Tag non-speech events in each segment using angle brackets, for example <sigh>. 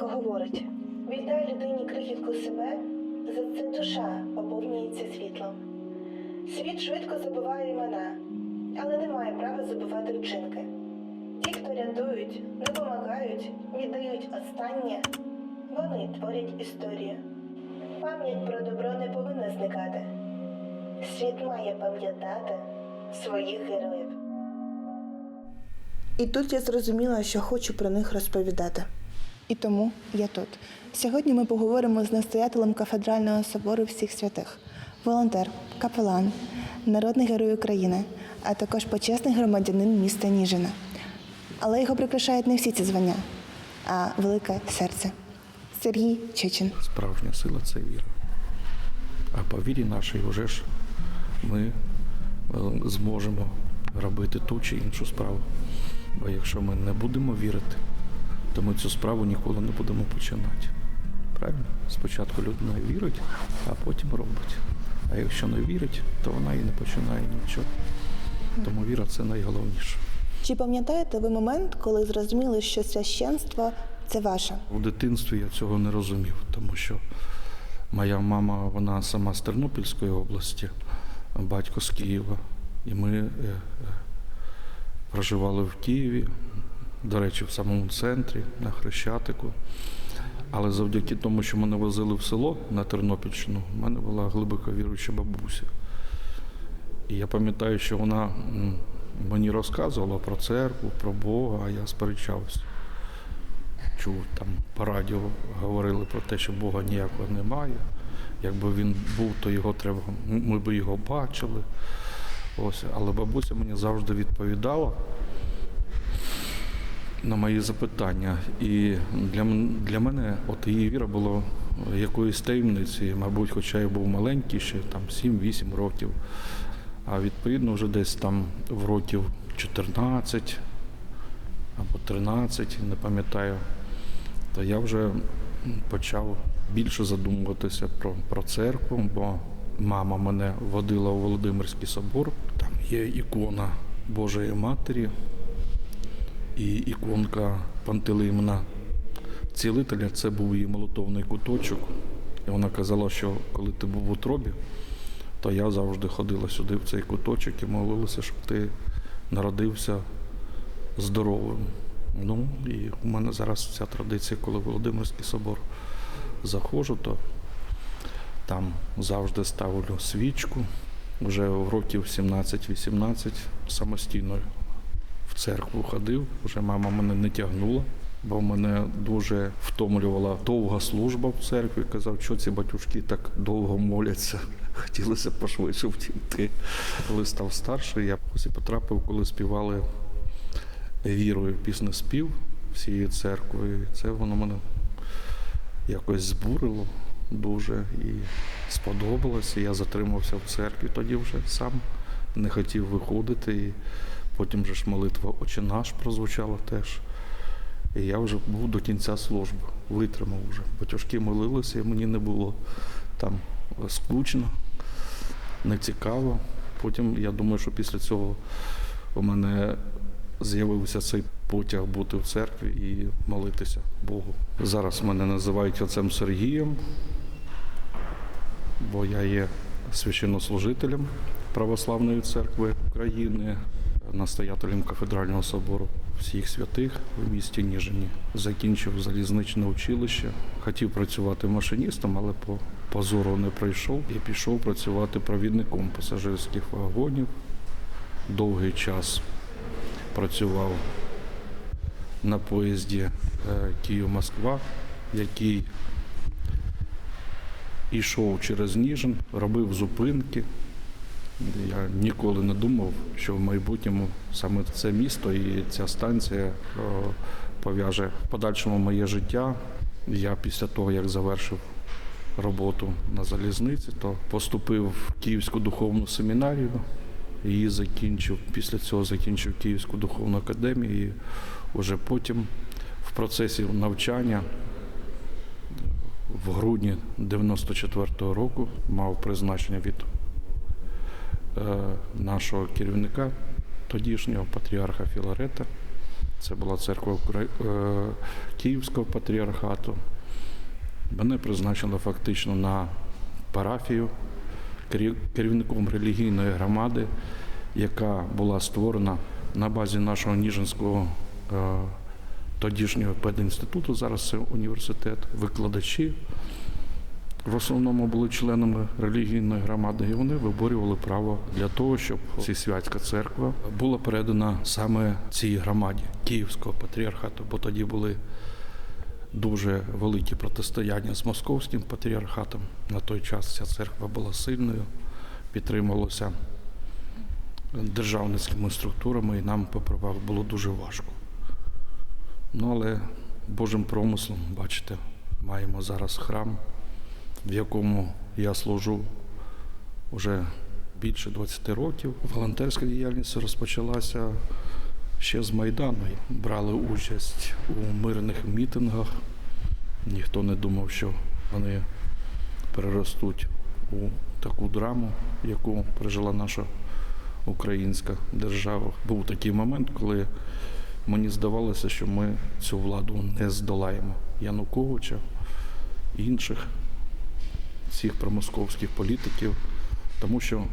Матінка говорить: віддай людині крихітку себе, за це душа поповнюється світлом. Світ швидко забуває імена, але не має права забувати вчинки. Ті, хто рятують, допомагають, віддають останнє, вони творять історію. Пам'ять про добро не повинна зникати. Світ має пам'ятати своїх героїв. І тут я зрозуміла, що хочу про них розповідати. І тому я тут. Сьогодні ми поговоримо з настоятелем кафедрального собору всіх святих, волонтер, капелан, народний герой України, а також почесний громадянин міста Ніжина. Але його прикрашають не всі ці звання, а велике серце. Сергій Чечин. Справжня сила це віра. А по вірі нашій вже ж ми е, зможемо робити ту чи іншу справу. Бо якщо ми не будемо вірити, то ми цю справу ніколи не будемо починати. Правильно? Спочатку людина вірить, а потім робить. А якщо не вірить, то вона і не починає нічого. Тому віра це найголовніше. Чи пам'ятаєте ви момент, коли зрозуміли, що священство це ваше? У дитинстві я цього не розумів, тому що моя мама, вона сама з Тернопільської області, батько з Києва. І ми е, е, проживали в Києві, до речі, в самому центрі, на Хрещатику. Але завдяки тому, що мене возили в село на Тернопільщину, в мене була глибоко віруюча бабуся. І я пам'ятаю, що вона мені розказувала про церкву, про Бога, а я сперечався чув там по радіо говорили про те, що Бога ніякого немає. Якби він був, то його треба, ми б його бачили. Ось, але бабуся мені завжди відповідала на мої запитання. І для, для мене от її віра була якоюсь таємницею, мабуть, хоча я був маленький, ще там 7-8 років. А відповідно вже десь там в років 14 або 13, не пам'ятаю, то я вже почав більше задумуватися про, про церкву, бо мама мене водила у Володимирський собор. Там є ікона Божої Матері і іконка Пантелеймона цілителя. Це був її молотовний куточок. І вона казала, що коли ти був в утробі, то я завжди ходила сюди, в цей куточок, і молилася, щоб ти народився здоровим. Ну і у мене зараз ця традиція, коли Володимирський собор заходжу, то там завжди ставлю свічку. Вже в років 17-18 самостійно в церкву ходив. Вже мама мене не тягнула, бо мене дуже втомлювала довга служба в церкві. Казав, що ці батюшки так довго моляться. <laughs> Хотілося пошвидше втікти. Коли став старший, я ось і потрапив, коли співали вірою піснеспів всієї церкви. І Це воно мене якось збурило дуже і сподобалося. Я затримався в церкві, тоді вже сам не хотів виходити. І потім же ж молитва Отче наш прозвучала теж. І я вже був до кінця служби, витримав вже. Батюшки молилися, і мені не було там скучно, не цікаво. Потім я думаю, що після цього у мене з'явився цей потяг бути в церкві і молитися Богу. Зараз мене називають отцем Сергієм, бо я є священнослужителем Православної церкви України, настоятелем кафедрального собору всіх святих в місті Ніжині. Закінчив залізничне училище. Хотів працювати машиністом, але по позору не пройшов і пішов працювати провідником пасажирських вагонів. Довгий час працював на поїзді е, Київ-Москва, який йшов через Ніжин, робив зупинки. Я ніколи не думав, що в майбутньому саме це місто і ця станція е, пов'яже в подальшому моє життя. Я після того, як завершив роботу на залізниці, то поступив в Київську духовну семінарію. Її закінчив. Після цього закінчив Київську духовну академію. І вже потім в процесі навчання в грудні 94-го року мав призначення від е, нашого керівника, тодішнього патріарха Філарета, Це була церква е, Київського патріархату. Мене призначили фактично на парафію керівником релігійної громади, яка була створена на базі нашого Ніжинського е, тодішнього педінституту, зараз це університет, викладачі. В основному були членами релігійної громади, і вони виборювали право для того, щоб ця святська церква була передана саме цій громаді Київського патріархату, бо тоді були дуже великі протистояння з московським патріархатом. На той час ця церква була сильною, підтримувалася державницькими структурами, і нам поправах було дуже важко. Ну, але Божим промислом, бачите, маємо зараз храм, в якому я служу вже більше 20 років. Волонтерська діяльність розпочалася ще з Майдану. Брали участь у мирних мітингах. Ніхто не думав, що вони переростуть у таку драму, яку пережила наша українська держава. Був такий момент, коли мені здавалося, що ми цю владу не здолаємо. Януковича, інших цих промосковських політиків, тому що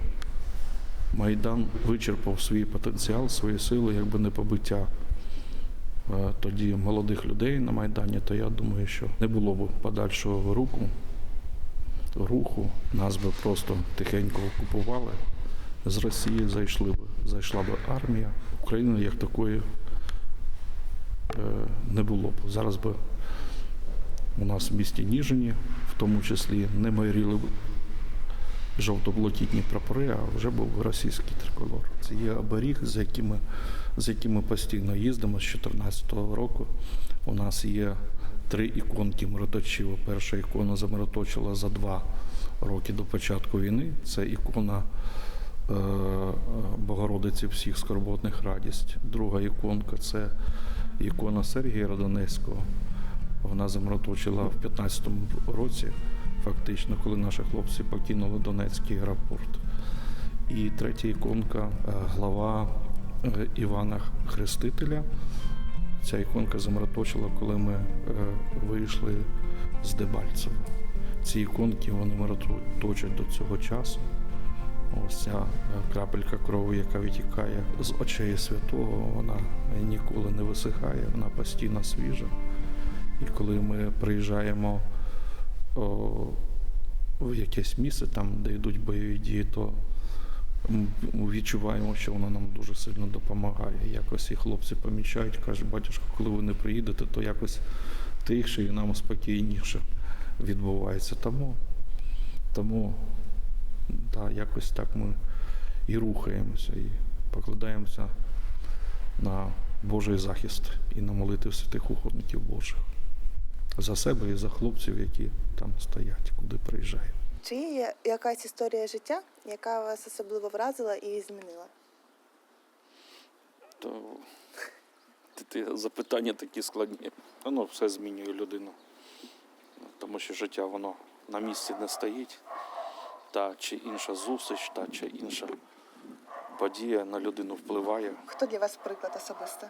Майдан вичерпав свій потенціал, свої сили, якби не побиття е, тоді молодих людей на Майдані, то я думаю, що не було б подальшого руку, руху, нас би просто тихенько окупували. З Росії зайшли б, зайшла б армія. України як такої е, не було б. Зараз би у нас в місті Ніжині, в тому числі, не майоріли жовто-блакитні прапори, а вже був російський триколор. Це є оберіг, з якими, з якими постійно їздимо з 2014 року. У нас є три іконки мироточива. Перша ікона замироточила за два роки до початку війни. Це ікона е, Богородиці всіх скорботних радість. Друга іконка це ікона Сергія Родонецького. Вона замироточила в 2015 році, фактично, коли наші хлопці покинули Донецький аеропорт. І третя іконка е, глава е, Івана Хрестителя. Ця іконка замироточила, коли ми е, вийшли з Дебальцева. Ці іконки вони мироточать до цього часу. Ось ця крапелька крові, яка витікає з очей святого, вона ніколи не висихає, вона постійно свіжа. І коли ми приїжджаємо о, в якесь місце, там, де йдуть бойові дії, то відчуваємо, що воно нам дуже сильно допомагає. Якось і хлопці помічають, кажуть, батюшко, коли ви не приїдете, то якось тихше і нам спокійніше відбувається. Тому, тому да, якось так ми і рухаємося, і покладаємося на Божий захист і на молитви святих уходників Божих за себе і за хлопців, які там стоять, куди приїжджаємо. Чи є якась історія життя, яка вас особливо вразила і змінила? То ти, запитання такі складні. Воно все змінює людину. Тому що життя воно на місці не стоїть. Та чи інша зустріч, та чи інша подія на людину впливає. Хто для вас приклад особисто?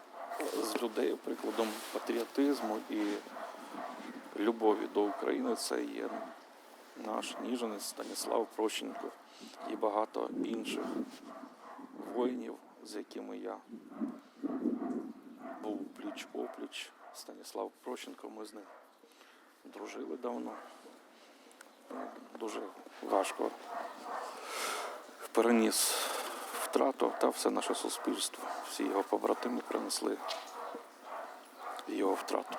З людей прикладом патріотизму і любові до України це є наш ніженець Станіслав Прощенко і багато інших воїнів, з якими я був пліч опліч. Станіслав Прощенко, ми з ним дружили давно. Дуже важко переніс втрату та все наше суспільство. Всі його побратими принесли його втрату.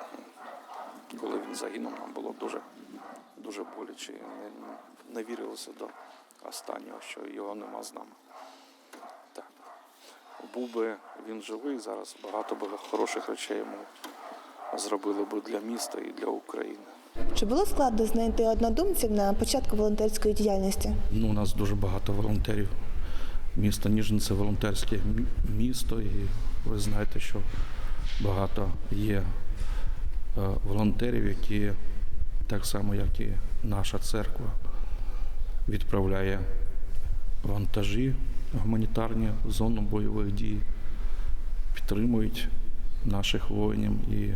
Коли він загинув, нам було дуже, дуже боляче. Не, не вірилося до останнього, що його нема з нами. Так. Був би він живий, зараз багато би хороших речей йому зробили би для міста і для України. Чи було складно знайти однодумців на початку волонтерської діяльності? Ну, у нас дуже багато волонтерів. Місто Ніжин це волонтерське місто, і ви знаєте, що багато є волонтерів, які так само, як і наша церква, відправляє вантажі гуманітарні в зону бойових дій, підтримують наших воїнів. І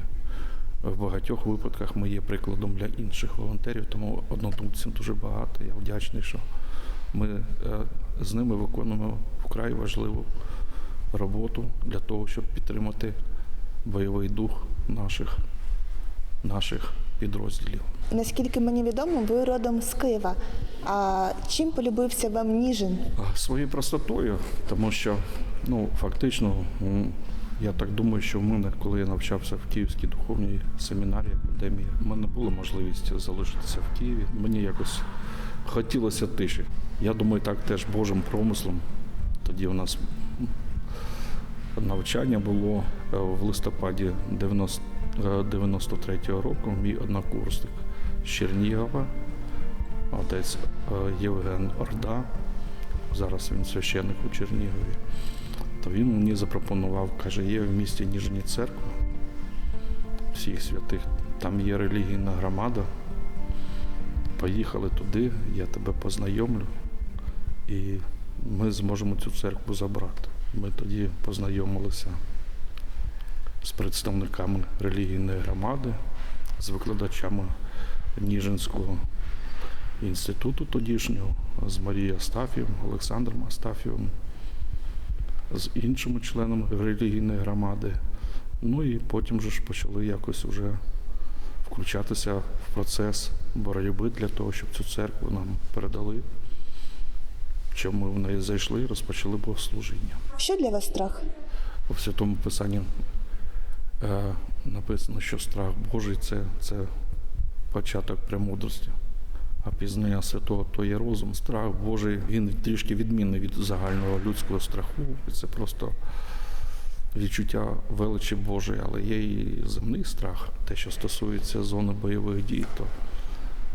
в багатьох випадках ми є прикладом для інших волонтерів, тому однодумців дуже багато. Я вдячний, що ми е, з ними виконуємо вкрай важливу роботу для того, щоб підтримати бойовий дух наших, наших підрозділів. Наскільки мені відомо, ви родом з Києва. А чим полюбився вам Ніжин? Своєю простотою, тому що ну, фактично, я так думаю, що в мене, коли я навчався в Київській духовній семінарії академії, в мене була можливість залишитися в Києві. Мені якось хотілося тиші. Я думаю, так теж Божим промислом. Тоді у нас навчання було е, в листопаді 90, е, 93-го року. Мій однокурсник з Чернігова, отець е, Євген Орда, зараз він священник у Чернігові. То він мені запропонував, каже, є в місті Ніжні церква всіх святих, там є релігійна громада. Поїхали туди, я тебе познайомлю, і ми зможемо цю церкву забрати. Ми тоді познайомилися з представниками релігійної громади, з викладачами Ніжинського інституту тодішнього, з Марією Астафієм, Олександром Астафієм, з іншими членами релігійної громади. Ну і потім же ж почали якось вже включатися в процес боротьби для того, щоб цю церкву нам передали. Щоб ми в неї зайшли і розпочали богослужіння. Що для вас страх? У Святому Писанні написано, що страх Божий це, це початок премудрості. А пізнання святого то є розум. Страх Божий, він трішки відмінний від загального людського страху. Це просто відчуття величі Божої, але є і земний страх, те, що стосується зони бойових дій, то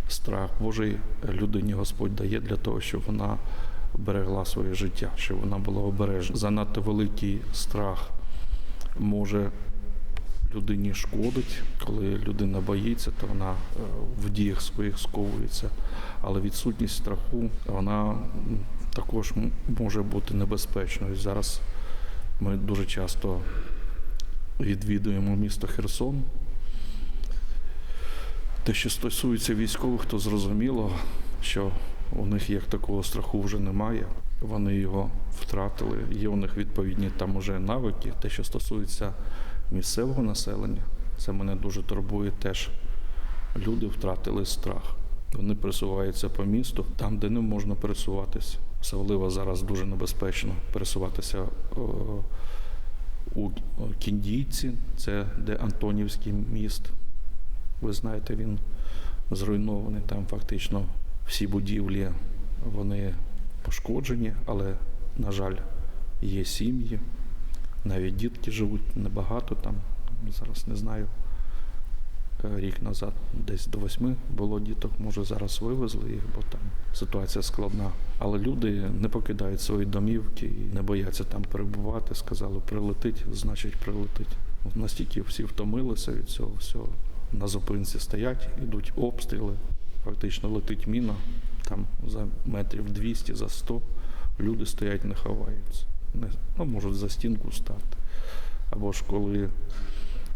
страх Божий людині Господь дає для того, щоб вона берегла своє життя, щоб вона була обережна. Занадто великий страх може людині шкодить. Коли людина боїться, то вона е, в діях своїх сковується. Але відсутність страху вона також може бути небезпечною. Зараз ми дуже часто відвідуємо місто Херсон. Те, що стосується військових, то зрозуміло, що у них як такого страху вже немає. Вони його втратили. Є у них відповідні там уже навики. Те, що стосується місцевого населення, це мене дуже турбує теж. Люди втратили страх. Вони пересуваються по місту там, де не можна пересуватися. Особливо зараз дуже небезпечно пересуватися у Кіндійці, це де Антонівський міст. Ви знаєте, він зруйнований. Там фактично всі будівлі вони пошкоджені, але, на жаль, є сім'ї. Навіть дітки живуть небагато там. Зараз не знаю. е, Рік назад десь до восьми було діток, може зараз вивезли їх, бо там ситуація складна. Але люди не покидають свої домівки і не бояться там перебувати. Сказали, прилетить, значить прилетить. Настільки всі втомилися від цього всього. На зупинці стоять, ідуть обстріли. Фактично летить міна, там за метрів 200, за 100. Люди стоять, не ховаються. Ну, можуть за стінку стати. Або ж коли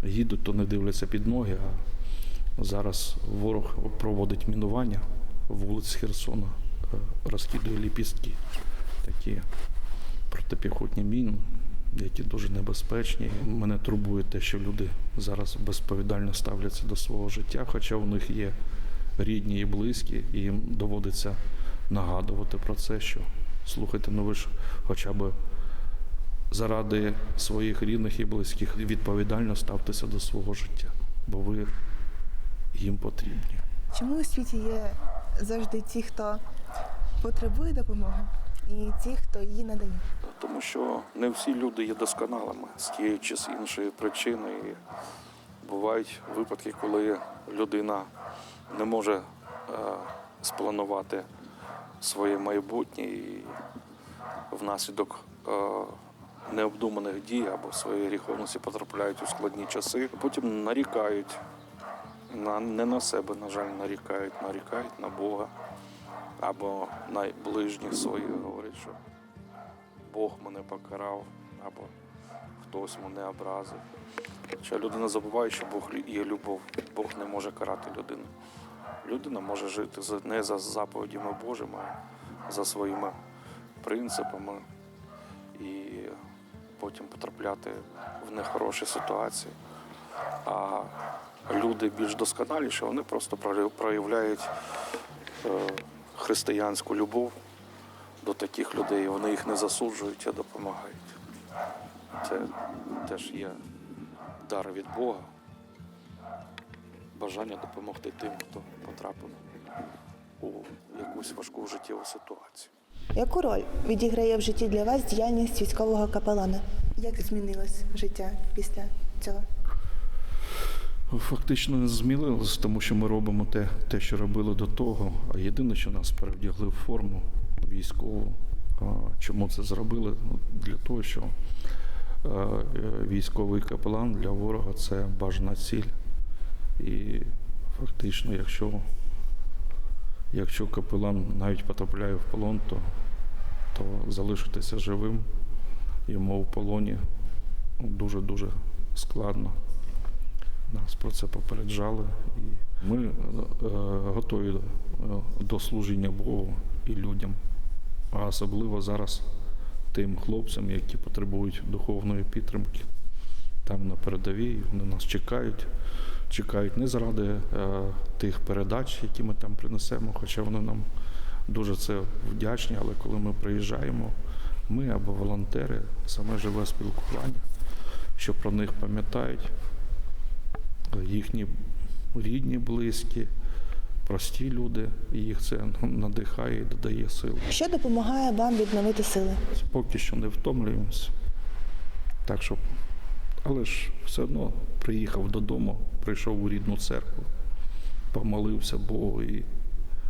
їдуть, то не дивляться під ноги. А зараз ворог проводить мінування вулиць Херсона, е, розкидує ліпістки, такі протипіхотні міни, які дуже небезпечні. Мене турбує те, що люди зараз безповідально ставляться до свого життя, хоча у них є рідні і близькі, і їм доводиться нагадувати про це, що слухайте, ну ви ж хоча б заради своїх рідних і близьких відповідально ставтеся до свого життя, бо ви їм потрібні. Чому у світі є завжди ті, хто потребує допомоги, і ті, хто її надає? Тому що не всі люди є досконалими з тієї чи з іншої причини. І бувають випадки, коли людина не може е, спланувати своє майбутнє і внаслідок е, необдуманих дій або своєї гріховності потрапляють у складні часи, потім нарікають. На, не на себе, на жаль, нарікають, нарікають на Бога або на ближніх своїх говорять, що Бог мене покарав, або хтось мене образив. Що людина забуває, що Бог є любов. Бог не може карати людину. Людина може жити не за заповідями Божими, а за своїми принципами і потім потрапляти в нехороші ситуації. А люди більш досконаліші, вони просто проявляють е, християнську любов до таких людей. Вони їх не засуджують, а допомагають. Це теж є дар від Бога. Бажання допомогти тим, хто потрапив у якусь важку життєву ситуацію. Яку роль відіграє в житті для вас діяльність військового капелана? Як змінилось життя після цього? Фактично не змінилось, тому що ми робимо те, те, що робили до того. А єдине, що нас перевдягли в форму військову. Чому це зробили? Ну, Для того, що е, військовий капелан для ворога це бажана ціль. І фактично, якщо, якщо капелан навіть потрапляє в полон, то, то залишитися живим йому в полоні ну, дуже-дуже складно. Нас про це попереджали. І ми е, готові е, до служіння Богу і людям, а особливо зараз тим хлопцям, які потребують духовної підтримки. Там на передовій вони нас чекають. Чекають не заради е, тих передач, які ми там принесемо, хоча вони нам дуже це вдячні, але коли ми приїжджаємо, ми або волонтери, саме живе спілкування, що про них пам'ятають, їхні рідні, близькі, прості люди, і їх це надихає і додає сил. Що допомагає вам відновити сили? Поки що не втомлюємося. Так що, але ж все одно приїхав додому, прийшов у рідну церкву, помолився Богу і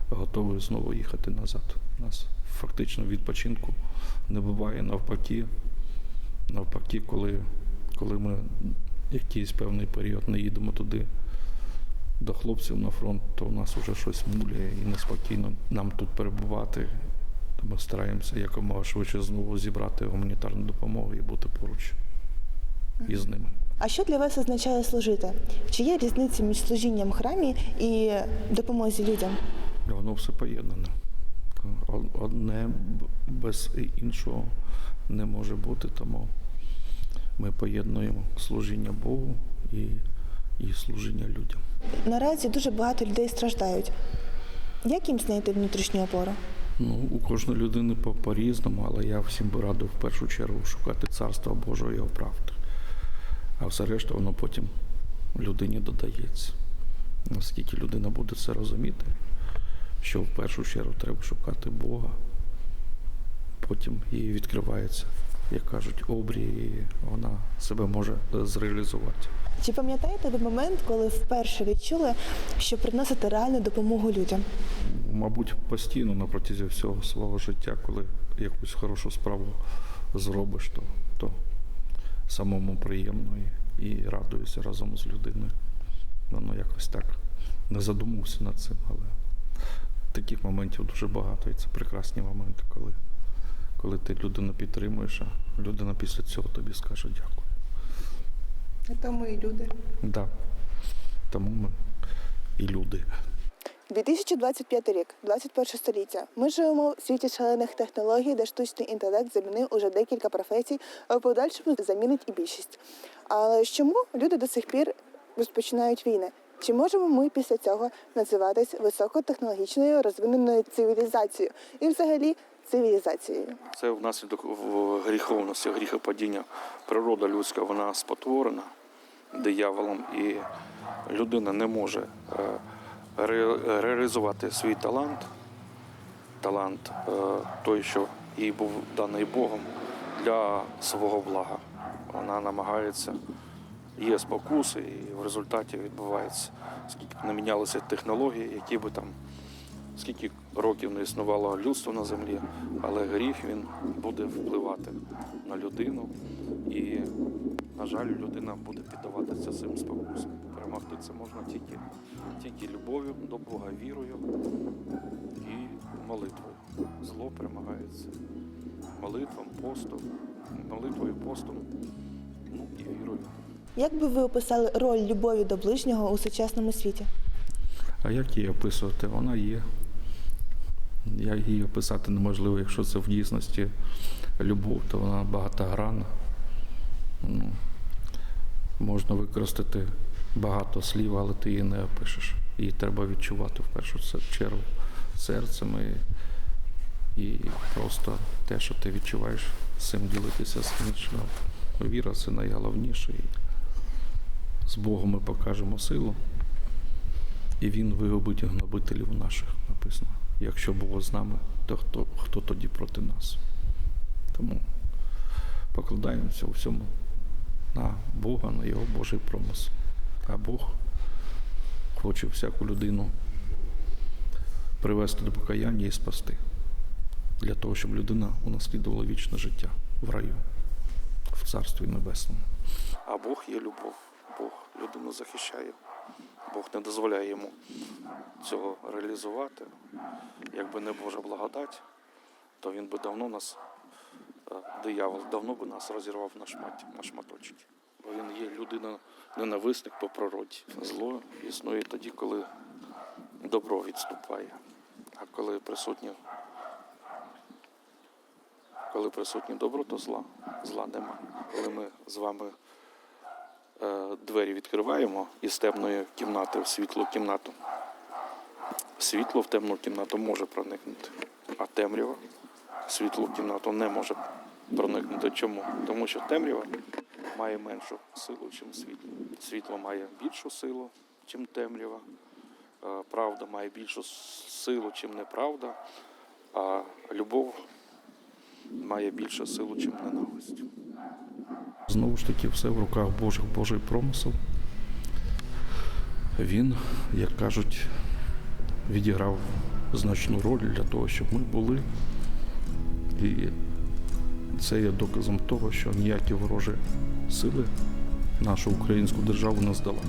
готовий знову їхати назад. У нас фактично відпочинку не буває навпаки. Навпаки, коли, коли ми якийсь певний період не їдемо туди до хлопців на фронт, то у нас вже щось муляє і неспокійно нам тут перебувати. Ми стараємося якомога швидше знову зібрати гуманітарну допомогу і бути поруч із ними. А що для вас означає служити? Чи є різниця між служінням в храмі і допомозі людям? Воно все поєднане. Одне без іншого не може бути, тому ми поєднуємо служіння Богу і, і служіння людям. Наразі дуже багато людей страждають. Як їм знайти внутрішню опору? Ну, у кожної людини по- по-різному, але я всім би радив в першу чергу шукати царства Божого і його правди. А все решта воно потім людині додається. Наскільки людина буде це розуміти, що в першу чергу треба шукати Бога, потім їй відкривається, як кажуть, обрій, і вона себе може зреалізувати. Чи пам'ятаєте ви момент, коли вперше відчули, що приносите реальну допомогу людям? мабуть, постійно на протязі всього свого життя, коли якусь хорошу справу зробиш, то, то самому приємно і, і радуюся разом з людиною. Воно якось так не задумався над цим, але таких моментів дуже багато, і це прекрасні моменти, коли, коли ти людину підтримуєш, а людина після цього тобі скаже дякую. Тому і люди. Да. Тому ми і люди. 2025 рік, 21 століття. Ми живемо в світі шалених технологій, де штучний інтелект замінив уже декілька професій, а в подальшому замінить і більшість. Але чому люди до сих пір розпочинають війни? Чи можемо ми після цього називатись високотехнологічною розвиненою цивілізацією і взагалі цивілізацією? Це внаслідок гріховності, гріхопадіння. Природа людська вона спотворена дияволом, і людина не може е, реалізувати свій талант, талант е, той, що їй був даний Богом для свого блага. Вона намагається, є спокуси, і в результаті відбувається, скільки б не мінялися технології, які би там скільки років не існувало людство на землі, але гріх він буде впливати на людину. І, на жаль, людина буде піддаватися цим спокусам. Перемогти це можна тільки, тільки любов'ю до Бога, вірою і молитвою. Зло перемагається молитвом, постом, молитвою, постом, ну і вірою. Як би ви описали роль любові до ближнього у сучасному світі? А як її описувати? Вона є. Як її описати неможливо, якщо це в дійсності любов, то вона багатогранна. Ну, можна використати багато слів, але ти її не опишеш. Її треба відчувати в першу чергу серцем і, просто те, що ти відчуваєш, з цим ділитися з іншим. Віра це найголовніше. І з Богом ми покажемо силу. І він вигубить гнобителів наших, написано. Якщо було з нами, то хто, хто тоді проти нас? Тому покладаємося у всьому на Бога, на його Божий промис. А Бог хоче всяку людину привести до покаяння і спасти. Для того, щоб людина унаслідувала вічне життя в раю, в Царстві Небесному. А Бог є любов. Бог людину захищає. Бог не дозволяє йому цього реалізувати. Якби не Божа благодать, то він би давно нас, е, диявол, давно би нас розірвав на шматі, на шматочки. Бо він є людина ненависник по природі. Зло існує тоді, коли добро відступає. А коли присутнє, коли присутнє добро, то зла, зла нема. Коли ми з вами е, двері відкриваємо із темної кімнати в світлу кімнату. Світло в темну кімнату може проникнути, а темрява в кімнату не може проникнути. Чому? Тому що темрява має меншу силу, ніж світло. Світло має більшу силу, ніж темрява. Е, Правда має більшу силу, ніж неправда, а любов має більшу силу, ніж ненависть. Знову ж таки, все в руках Божих, Божий промисел. Він, як кажуть, відіграв значну роль для того, щоб ми були. І це є доказом того, що ніякі ворожі сили нашу українську державу не здолали.